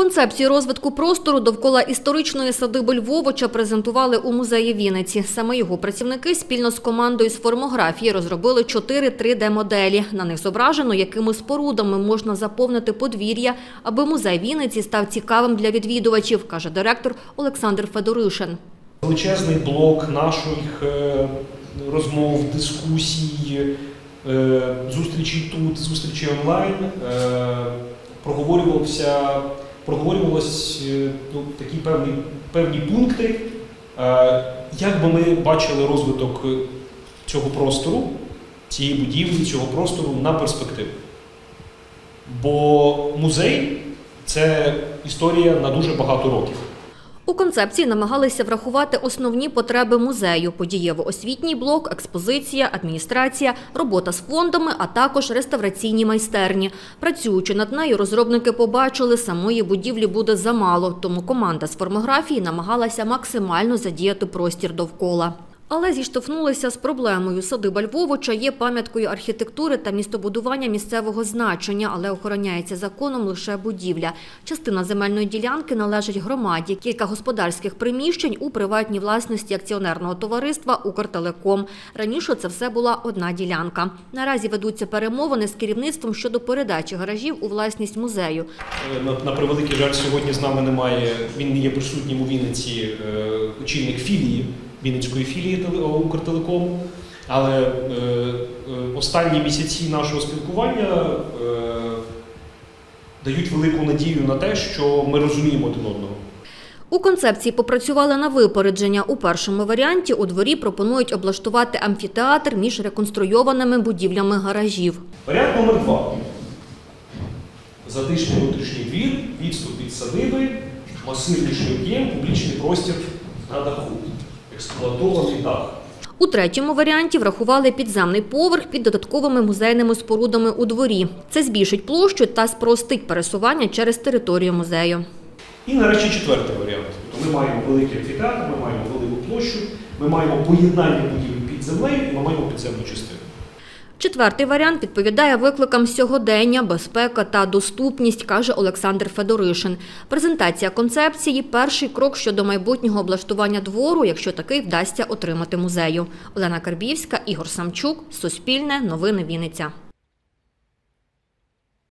Концепцію розвитку простору довкола історичної садиби Львовича презентували у музеї Вінниці. Саме його працівники спільно з командою з формографії розробили чотири 3D-моделі. На них зображено, якими спорудами можна заповнити подвір'я, аби музей Вінниці став цікавим для відвідувачів, каже директор Олександр Федоришин. Величезний блок наших е, розмов, дискусій, е, зустрічей тут, зустрічей онлайн е, проговорювався, проговорювалось е, ну, такі певні, певні пункти, е, як би ми бачили розвиток е, цього простору, цієї будівлі, цього простору на перспективу. Бо музей це історія на дуже багато років. У концепції намагалися врахувати основні потреби музею: подієво-освітній блок, експозиція, адміністрація, робота з фондами, а також реставраційні майстерні. Працюючи над нею, розробники побачили, самої будівлі буде замало, тому команда з формографії намагалася максимально задіяти простір довкола. Але зіштовхнулися з проблемою. Садиба Львовича є пам'яткою архітектури та містобудування місцевого значення, але охороняється законом лише будівля. Частина земельної ділянки належить громаді. Кілька господарських приміщень у приватній власності акціонерного товариства «Укртелеком». Раніше це все була одна ділянка. Наразі ведуться перемовини з керівництвом щодо передачі гаражів у власність музею. Е, На, на превеликий жаль, сьогодні з нами немає. Він не є присутнім у Вінниці е, очільник філії Вінницької філії теле- Укртелекому. Але е, е, останні місяці нашого спілкування е, дають велику надію на те, що ми розуміємо один одного. У концепції попрацювали на випередження. У першому варіанті у дворі пропонують облаштувати амфітеатр між реконструйованими будівлями гаражів. Варіант номер два. Затишний внутрішній двір, відступ від садиби, масивніший об'єм, публічний простір на даху, експлуатований дах. У третьому варіанті врахували підземний поверх під додатковими музейними спорудами у дворі. Це збільшить площу та спростить пересування через територію музею. І нарешті четвертий варіант. Тобто ми маємо великий амфітеатр, ми маємо велику площу, ми маємо поєднання будівель під землею і ми маємо підземну частину. Четвертий варіант відповідає викликам сьогодення, безпека та доступність, каже Олександр Федоришин. Презентація концепції перший крок щодо майбутнього облаштування двору, якщо такий вдасться отримати музею. Олена Карбівська, Ігор Самчук, Суспільне, Новини Вінниця.